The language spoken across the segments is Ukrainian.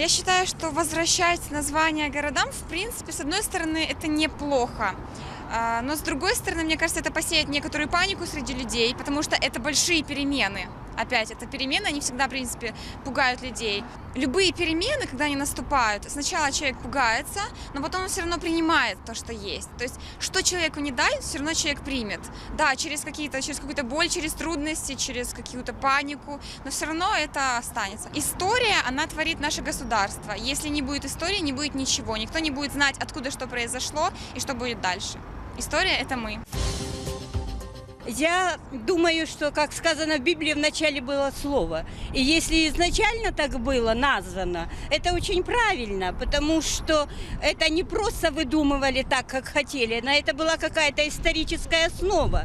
Я считаю, что возвращать названия городам, в принципе, с одной стороны, это неплохо. А, Но с другой стороны, мне кажется, это посеет некоторую панику среди людей, потому что это большие перемены. Опять, это перемены, они всегда, в принципе, пугают людей. Любые перемены, когда они наступают, сначала человек пугается, но потом он все равно принимает то, что есть. То есть, что человеку не дай, все равно человек примет. Да, через какие-то, через какую-то боль, через трудности, через какую-то панику, но все равно это останется. История, она творит наше государство. Если не будет истории, не будет ничего. Никто не будет знать, откуда что произошло и что будет дальше. История – это мы. Я думаю, что, как сказано в Библии, вначале было слово. И если изначально так было названо, это очень правильно, потому что это не просто выдумывали так, как хотели, но это была какая-то историческая основа.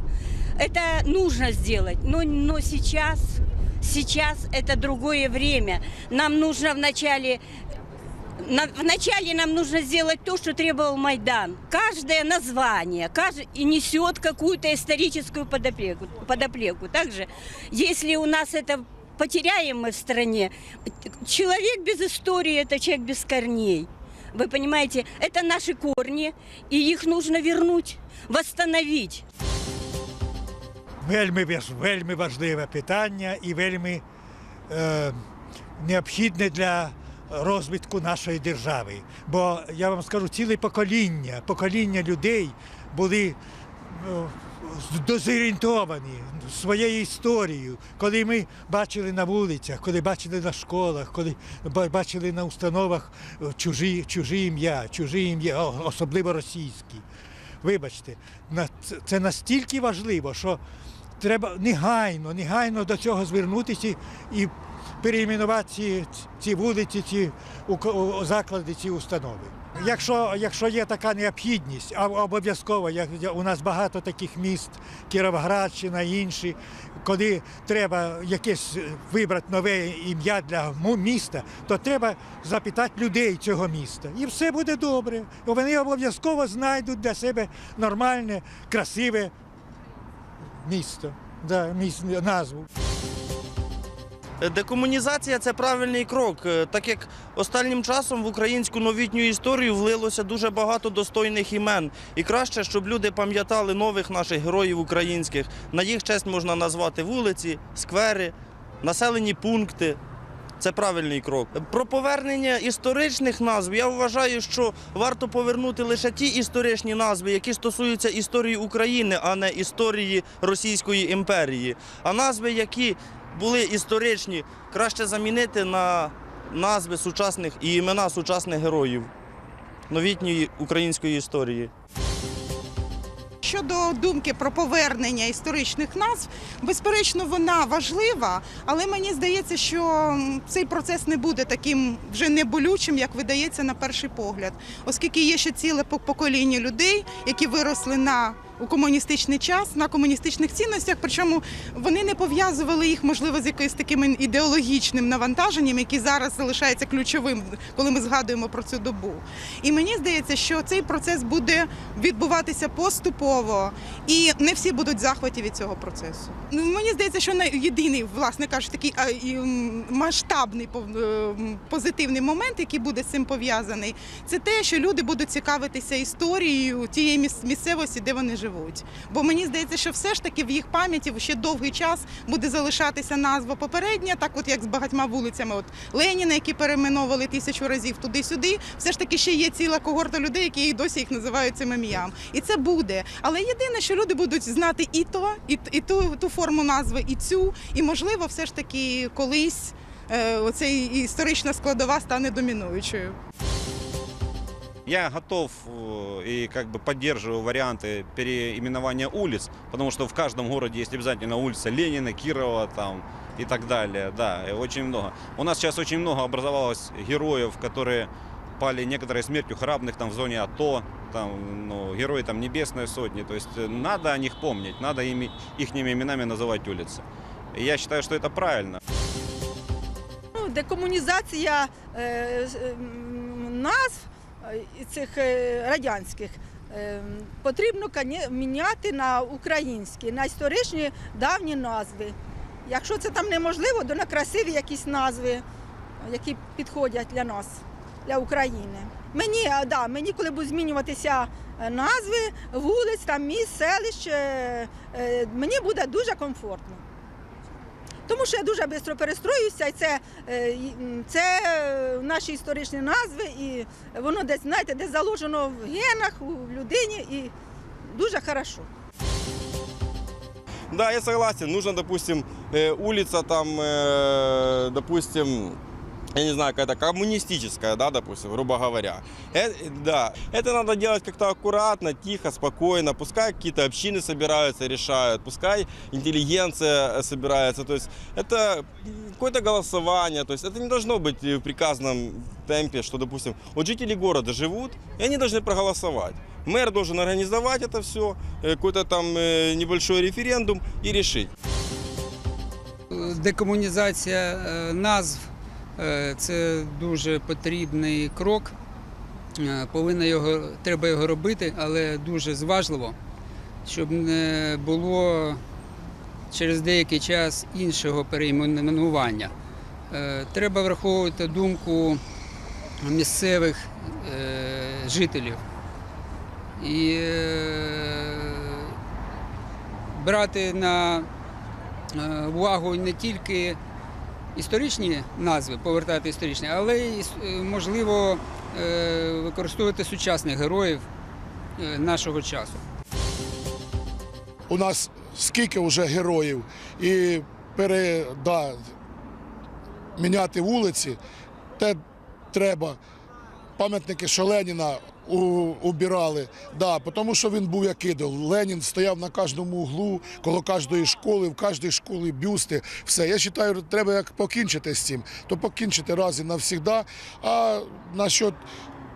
Это нужно сделать, но, но сейчас, сейчас это другое время. Нам нужно вначале на- вначале нам нужно сделать то, что требовал Майдан. Каждое название кажд- и несет какую-то историческую подоплеку, подоплеку. Также, если у нас это потеряем мы в стране, человек без истории – это человек без корней. Вы понимаете, это наши корни, и их нужно вернуть, восстановить. Вельми, вельми важливе питання і вельми е, необхідне для розвитку нашої держави. Бо я вам скажу, ціле покоління, покоління людей були е, дезорієнтовані своєю історією, коли ми бачили на вулицях, коли бачили на школах, коли бачили на установах е, чужі, чужі ім'я, чужі ім'я, особливо російські. Вибачте, це настільки важливо, що треба негайно, негайно до цього звернутися і перейменувати ці, ці вулиці, ці заклади, ці установи. Якщо, якщо є така необхідність, а обов'язково, як у нас багато таких міст, Кіровоградщина, інші, коли треба якесь вибрати нове ім'я для міста, то треба запитати людей цього міста. І все буде добре. Вони обов'язково знайдуть для себе нормальне, красиве місто, да, міс- назву. Декомунізація це правильний крок, е, так як останнім часом в українську новітню історію влилося дуже багато достойних імен. І краще, щоб люди пам'ятали нових наших героїв українських. На їх честь можна назвати вулиці, сквери, населені пункти. Це правильний крок. Про повернення історичних назв я вважаю, що варто повернути лише ті історичні назви, які стосуються історії України, а не історії Російської імперії. А назви, які були історичні, краще замінити на назви сучасних і імена сучасних героїв новітньої української історії. Щодо думки про повернення історичних назв, безперечно, вона важлива, але мені здається, що цей процес не буде таким вже неболючим, як видається на перший погляд, оскільки є ще ціле покоління людей, які виросли на у комуністичний час на комуністичних цінностях, причому вони не пов'язували їх, можливо, з якоюсь таким ідеологічним навантаженням, який зараз залишається ключовим, коли ми згадуємо про цю добу. І мені здається, що цей процес буде відбуватися поступово, і не всі будуть захваті від цього процесу. Ну, Мені здається, що єдиний, власне кажучи, такий масштабний е, позитивний момент, який буде з цим пов'язаний, це те, що люди будуть цікавитися історією тієї міс- місцевості, де вони живуть. Бо мені здається, що все ж таки в їх пам'яті ще довгий час буде залишатися назва попередня, так от як з багатьма вулицями, от Леніна, які перейменовували тисячу разів туди-сюди, все ж таки ще є ціла когорта людей, які і досі їх називають цим ім'ям. І це буде. Але єдине, що люди будуть знати і то, і, і ту, ту форму назви, і цю, і можливо, все ж таки колись. е, Оцей історична складова стане домінуючою. Я готов э, и как бы поддерживаю варианты переименования улиц, потому что в каждом городе есть обязательно улица Ленина, Кирова там и так далее. Да, и очень много. У нас сейчас очень много образовалось героев, которые пали некоторой смертью храбных там в зоне АТО, там, ну, герои там Небесной Сотни. То есть э, надо о них помнить, надо ими, их именами называть улицы. И я считаю, что это правильно. Ну, декомунізація е, з- м, назв е, і цих е, радянських е, потрібно міняти на українські, на історичні давні назви. Якщо це там неможливо, то на красиві якісь назви. які підходять для нас, для України. Мені, да, мені коли будуть змінюватися е, назви вулиць, там міст, селищ, е, е, мені буде дуже комфортно. Тому що я дуже швидко перестроюся, і це, е, це е, наші історичні назви, і воно десь, знаєте, десь заложено в генах, у людині, і дуже хорошо. Да, я согласен. Нужно, допустим, э, улица там, допустимо... допустим, я не знаю, какая-то коммунистическая, да, допустим, грубо говоря. Э, да, это надо делать как-то аккуратно, тихо, спокойно. Пускай какие-то общины собираются, решают, пускай интеллигенция э, собирается. То есть это какое-то голосование. То есть это не должно быть э, в приказном темпе, что, допустим, вот жители города живут, и они должны проголосовать. Мэр должен организовать это все, какой-то там э, небольшой референдум и решить. Декомунізація е, назв е, це дуже потрібний крок. Е, Повинно його, треба його робити, але дуже зважливо, щоб не було через деякий час іншого перейменування. Е, Треба враховувати думку місцевих е, жителів і е, брати на е, увагу не тільки історичні назви, повертати історичні, але й е, можливо е, використовувати сучасних героїв е, нашого часу. у нас скільки вже героїв, і пере, да, міняти вулиці, те треба. Пам'ятники, що Леніна у, убирали, да, тому що він був як ідол. Ленін стояв на кожному углу, коло кожної школи, в кожній школі бюсти. Все. Я вважаю, треба як покінчити з цим, то покінчити раз і навсігда. А насчет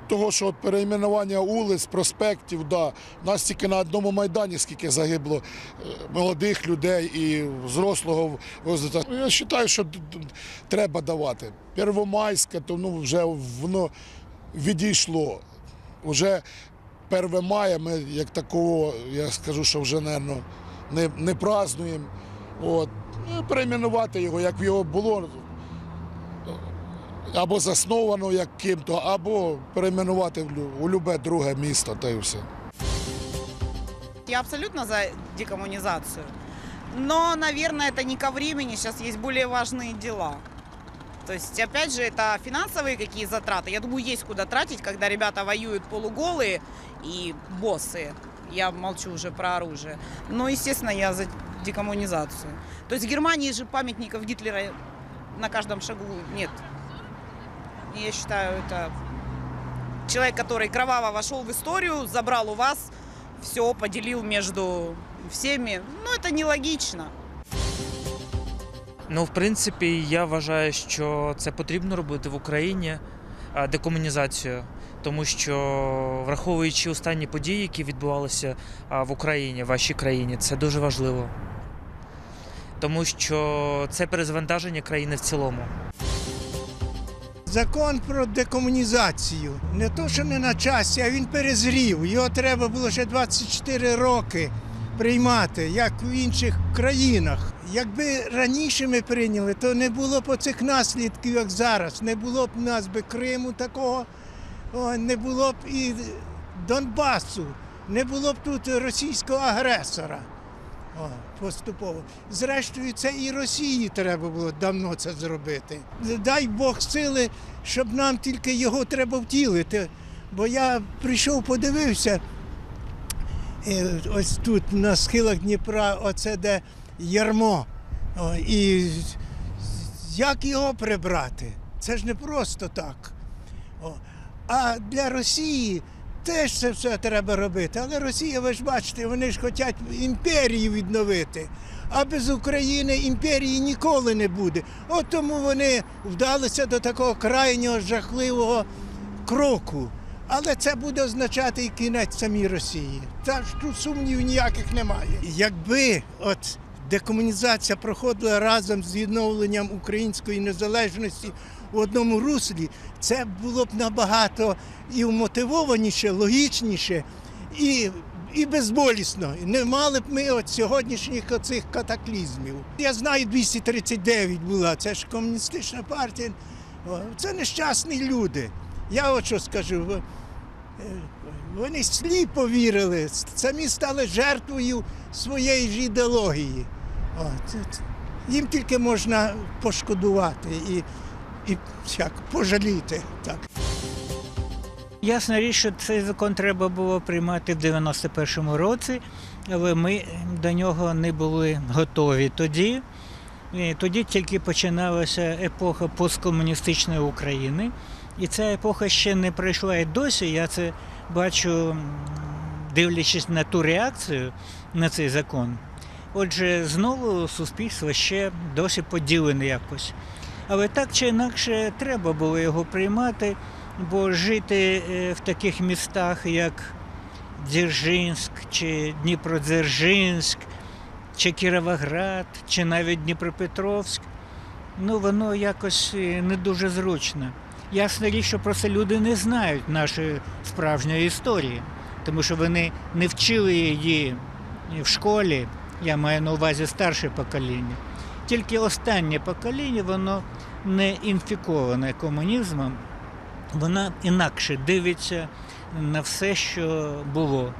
того, що от перейменування вулиць, проспектів, да, нас тільки на одному майдані скільки загибло е, молодих людей і взрослого возраста. Я вважаю, що треба давати. Первомайське, то ну, вже воно відійшло. Уже 1 мая ми як такого, я скажу, що вже, мабуть, не, не празднуємо. От. Ну, Перейменувати його, як його було або засновано як ким-то, або перейменувати у любе друге місто, та й все. Я абсолютно за декоммунизацию. Но, наверное, это не ко времени. Сейчас есть более важные дела. То есть, опять же, это финансовые какие затраты. Я думаю, есть куда тратить, когда ребята воюют полуголые и боссы. Я молчу уже про оружие. Но, естественно, я за декоммунизацию. То есть в Германии же памятников Гитлера на каждом шагу нет. Я считаю, это человек, который кроваво вошел в историю, забрал у вас все, поделил между всеми. Ну, это нелогично. Ну, в принципі, я вважаю, що це потрібно робити в Україні декомунізацію, тому що враховуючи останні події, які відбувалися в Україні, в вашій країні, це дуже важливо. Тому що це перезвантаження країни в цілому. Закон про декомунізацію не то, що не на часі, а він перезрів. Його треба було ще 24 роки приймати, як в інших країнах. Якби раніше ми прийняли, то не було б оцих наслідків, як зараз. Не було б в нас би Криму такого, не було б і Донбасу, не було б тут російського агресора. О, поступово. Зрештою, це і Росії треба було давно це зробити. Дай Бог сили, щоб нам тільки його треба втілити. Бо я прийшов, подивився, е, ось тут на схилах Дніпра, оце де ярмо. І як його прибрати? Це ж не просто так. А для Росії теж це все треба робити. Але Росія, ви ж бачите, вони ж хочуть імперію відновити. А без України імперії ніколи не буде. От тому вони вдалися до такого крайнього жахливого кроку. Але це буде означати і кінець самій Росії. Та ж тут сумнівів ніяких немає. Якби от декомунізація проходила разом з відновленням української незалежності у одному руслі, це було б набагато і вмотивованіше, логічніше і, і безболісно. Не мали б ми от сьогоднішніх оцих катаклізмів. Я знаю, 239 була, це ж комуністична партія Це нещасні люди. Я от що скажу. е, Вони сліпо вірили, самі стали жертвою своєї ж ідеології. Їм тільки можна пошкодувати і, і як, пожаліти. Так. Ясна річ, що цей закон треба було приймати в 91-му році, але ми до нього не були готові тоді. І тоді тільки починалася епоха посткомуністичної України. І ця епоха ще не пройшла і досі. Я це бачу, дивлячись на ту реакцію на цей закон. Отже, знову суспільство ще досі поділене якось. Але так чи інакше треба було його приймати, бо жити е, в таких містах, як Дзержинськ, чи Дніпродзержинськ, чи Кіровоград, чи навіть Дніпропетровськ, ну воно якось е, не дуже зручно. Ясна річ, що просто люди не знають нашої справжньої історії, тому що вони не вчили її в школі, я маю на увазі старше покоління. Тільки останнє покоління, воно не інфіковане комунізмом, вона інакше дивиться на все, що було.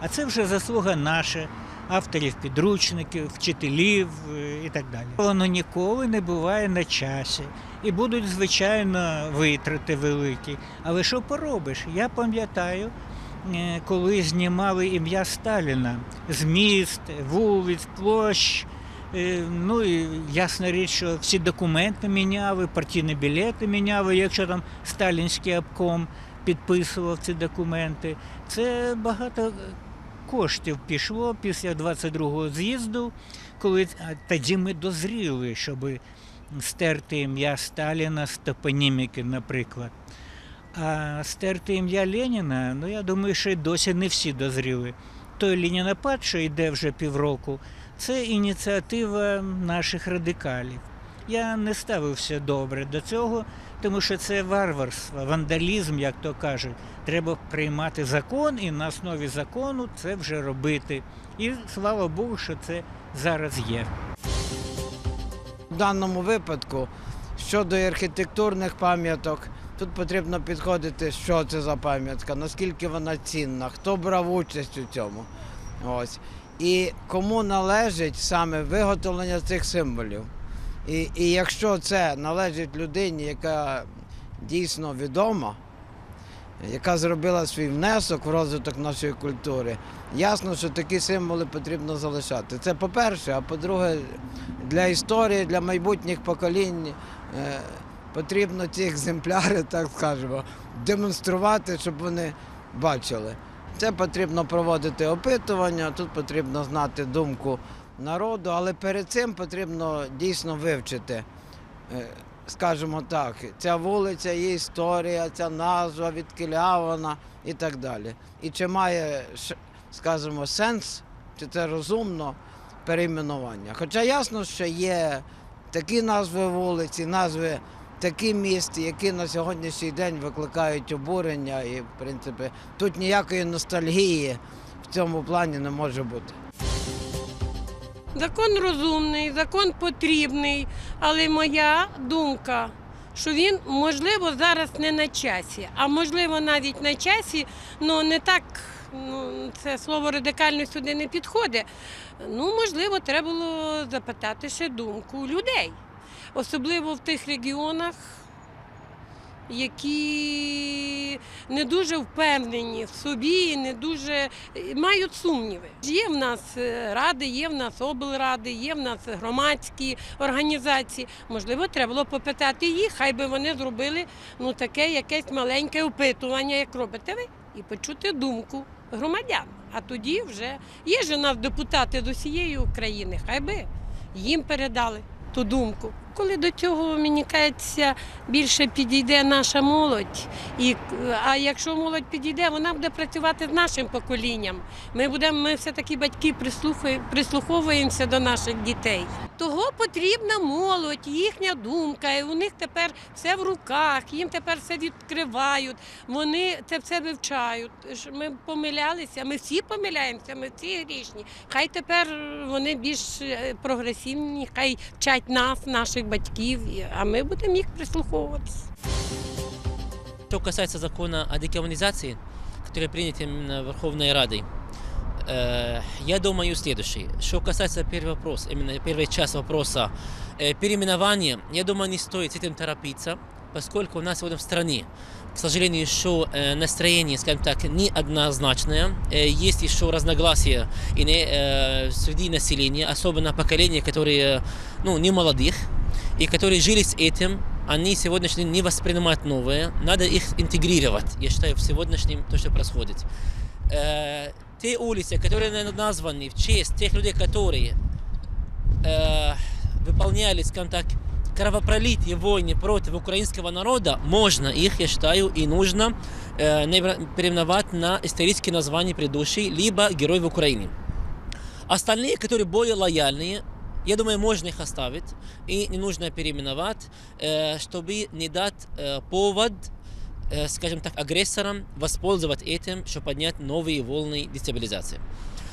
А це вже заслуга наша, авторів підручників, вчителів е, і так далі. Воно ніколи не буває на часі. І будуть, звичайно, витрати великі. Але що поробиш? Я пам'ятаю, коли знімали ім'я Сталіна з міст, вулиць, площ. Е, Ну і ясна річ, що всі документи міняли, партійні білети міняли, якщо там сталінський обком підписував ці документи. Це багато коштів пішло після 22-го з'їзду, коли тоді ми дозріли, щоб стерти ім'я Сталіна з топоніміки, наприклад. А стерти ім'я Леніна, ну я думаю, що й досі не всі дозріли. Той Ленінапад, що йде вже півроку, це ініціатива наших радикалів. Я не ставився добре до цього, тому що це варварство, вандалізм, як то кажуть. Треба приймати закон і на основі закону це вже робити. І слава Богу, що це зараз є. В даному випадку щодо архітектурних пам'яток, тут потрібно підходити, що це за пам'ятка, наскільки вона цінна, хто брав участь у цьому. Ось. І кому належить саме виготовлення цих символів. І, і якщо це належить людині, яка дійсно відома, яка зробила свій внесок в розвиток нашої культури, ясно, що такі символи потрібно залишати. Це по-перше, а по-друге, для історії, для майбутніх поколінь е, потрібно ці екземпляри, так скажемо, демонструвати, щоб вони бачили. Це потрібно проводити опитування, тут потрібно знати думку народу, але перед цим потрібно дійсно вивчити, е, скажімо так, ця вулиця, її історія, ця назва, відкиля вона і так далі. І чи має, скажімо, сенс, чи це розумно перейменування. Хоча ясно, що є такі назви вулиці, назви такі міст, які на сьогоднішній день викликають обурення, і, в принципі, тут ніякої ностальгії в цьому плані не може бути. Закон розумний, закон потрібний, але моя думка, що він можливо зараз не на часі, а можливо навіть на часі, але не так. Ну, це слово радикально сюди не підходить. Ну, можливо, треба було запитати ще думку людей, особливо в тих регіонах, які не дуже впевнені в собі, не дуже мають сумніви. Є в нас е, ради, є в нас облради, є в нас громадські організації. Можливо, треба було попитати їх, хай би вони зробили ну таке якесь маленьке опитування, як робите ви, і почути думку громадян. А тоді вже є ж у нас депутати з усієї України, хай би їм передали ту думку. Коли до цього, мені кажеться, більше підійде наша молодь. І, а якщо молодь підійде, вона буде працювати з нашим поколінням. Ми будемо, ми все-таки батьки прислуховуємося до наших дітей. Того потрібна молодь, їхня думка. І у них тепер все в руках, їм тепер все відкривають, вони це все вивчають. Ми помилялися, ми всі помиляємося, ми всі грішні. Хай тепер вони більш е, прогресивні, хай вчать нас, наших батьків, і- а ми будемо їх прислуховуватися. Что касается закона о декоммунизации, который принят именно Верховной Радой, э, я думаю следующее. Что касается первого вопроса, именно первой части вопроса э, переименования, я думаю, не стоит с этим торопиться, поскольку у нас сегодня в стране, к сожалению, еще э, настроение, скажем так, неоднозначное, Э, есть еще разногласия и не, э, среди населения, особенно поколения, которые, ну, не молодых, и которые жили с этим, они сегодняшний день не воспринимают новое. Надо их интегрировать, я считаю, в сегодняшнем то, что происходит. Э, те улицы, которые на- названы в честь тех людей, которые э, выполняли, скажем так, кровопролитие войны против украинского народа, можно их, я считаю, и нужно э, наибра- переименовать на исторические названия предыдущие, либо героев Украины. Остальные, которые более лояльные, я думаю, можно их оставить и не нужно переименовать, э, чтобы не дать э, повод, э, скажем так, агрессорам воспользоваться этим, чтобы поднять новые волны дестабилизации.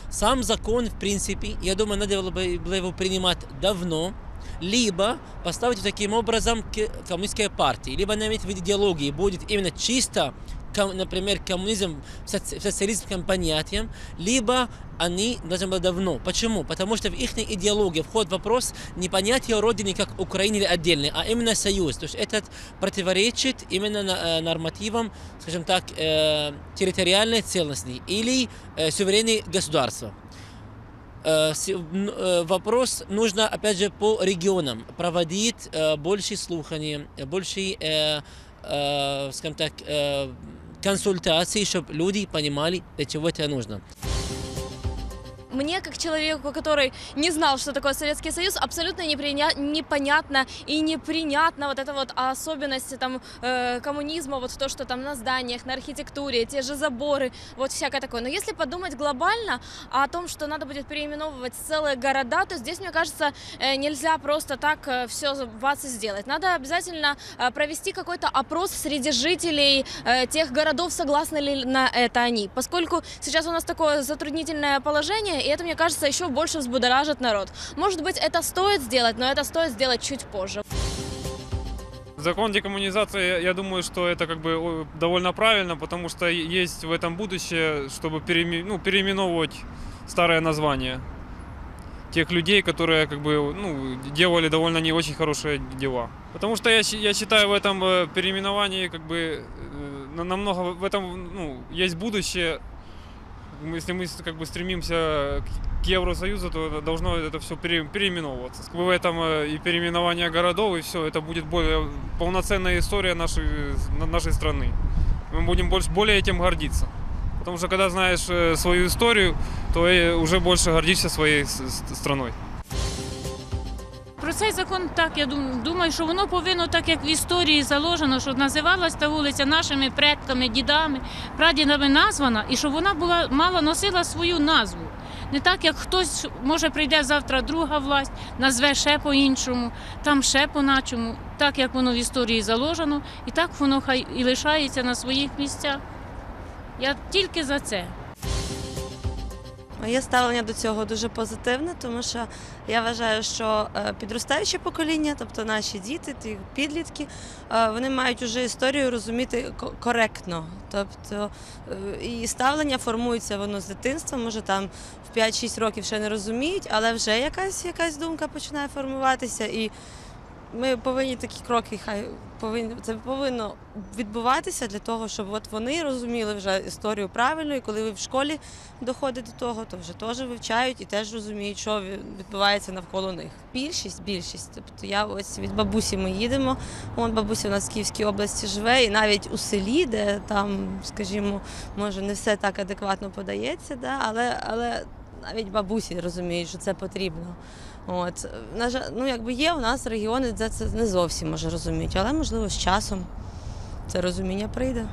Сам закон, в принципе, я думаю, надо было бы его принимать давно, либо поставить таким образом к коммунистской партии, либо наметь в идеологии будет именно чисто, например, коммунизм в соци- в социалистском понятием, либо они должны были давно. Почему? Потому что в их идеологии входит вопрос не понятия Родины как Украины или отдельной, а именно союз. То есть это противоречит именно э, нормативам, скажем так, э, территориальной целостности или э, суверенной государства. Вопрос нужно, опять же, по регионам проводить больше слуханий, больше, скажем так, э, консультаций, чтобы люди понимали, для чего это нужно. Мне, как человеку, который не знал, что такое Советский Союз, абсолютно непонятно и непринятно вот это вот особенности там э, коммунизма, вот то, что там на зданиях, на архитектуре, те же заборы, вот всякое такое. Но если подумать глобально о том, что надо будет переименовывать целые города, то здесь, мне кажется, э, нельзя просто так все вас и сделать. Надо обязательно э, провести какой-то опрос среди жителей э, тех городов, согласны ли на это они. Поскольку сейчас у нас такое затруднительное положение, и это, мне кажется, еще больше взбудоражит народ. Может быть, это стоит сделать, но это стоит сделать чуть позже. Закон декоммунизации, я- думаю, что это как бы довольно правильно, потому что есть в этом будущее, чтобы переиме- ну, переименовывать старое название тех людей, которые как бы ну, делали довольно не очень хорошие дела. Потому что я, я считаю в этом э, переименовании как бы э, на- намного в этом ну, есть будущее. Мы- Если мы с- как бы стремимся к к Евросоюзу, то должно это все переименовываться. В этом э, и переименование городов, и все, это будет более полноценная история нашей, на- нашей страны. Мы будем больше, более этим гордиться. Потому что когда знаешь э, свою историю, то и уже больше гордишься своей с- с- страной. Цей закон так я думаю, що воно повинно, так як в історії заложено, що називалась та вулиця нашими предками, дідами, прадідами названа, і щоб вона була мала носила свою назву. Не так, як хтось може прийде завтра друга власть, назве ще по-іншому, там ще по-начому, так як воно в історії заложено, і так воно хай і лишається на своїх місцях. Я тільки за це. Моє ставлення до цього дуже позитивне, тому що я вважаю, що е, підростаюче покоління, тобто наші діти, ті підлітки, е, вони мають уже історію розуміти ко- коректно. Тобто е, і ставлення формується воно з дитинства, може там в 5-6 років ще не розуміють, але вже якась якась думка починає формуватися. І ми повинні такі кроки, хай повинні це повинно відбуватися для того, щоб от вони розуміли вже історію правильно, і коли ви в школі доходить до того, то вже теж вивчають і теж розуміють, що відбувається навколо них. Більшість, більшість. Тобто я ось від бабусі ми їдемо. Вон бабуся у нас в Київській області живе, і навіть у селі, де там, скажімо, може не все так адекватно подається, да, але, але навіть бабусі розуміють, що це потрібно. От на жаль, ну якби є у нас регіони, де це не зовсім може розуміють, але можливо з часом це розуміння прийде.